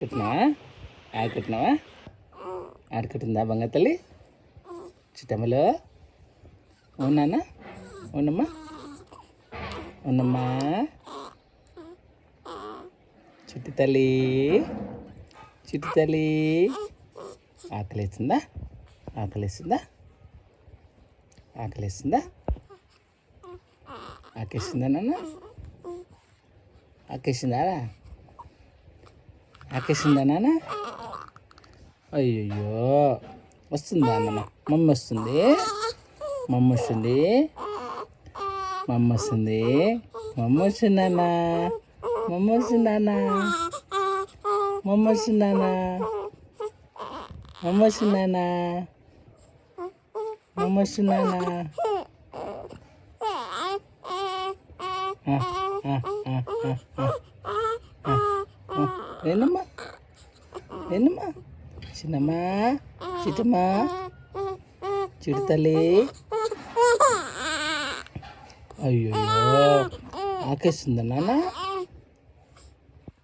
కుట్టినావా? ఆడుకుంటున్నావా ఆడుకుంటుందా బంగారు తల్లి? చిట్టమ్మలో? అవునానా అవునమ్మా? అవునమ్మా? చిట్టి తల్లి? చిట్టి తల్లి? ఆకలిస్తుందా? ఆకలిస్తుందా? ఆకలిస్తుందా? ఆకేసిందా నాన్న? ఆకేసిందా? ఆకేసిందా నాన్న అయ్యయ్యో వస్తుందా అన్న మమ్మీ వస్తుంది మమ్మీ వస్తుంది మమ్మ వస్తుంది మమ్మ వస్తుందన్నా మమ్మ వస్తుందన్నా మమ్మ వస్తుందన్నా మమ్మ వస్తుందన్నా మమ్మ వస్తుందన్నా ఏందమ్మా వెళ్ళమ్మా చిన్నమ్మా చిట్టమ్మా చిడు అయ్యో ఆకేస్తుందా నాన్న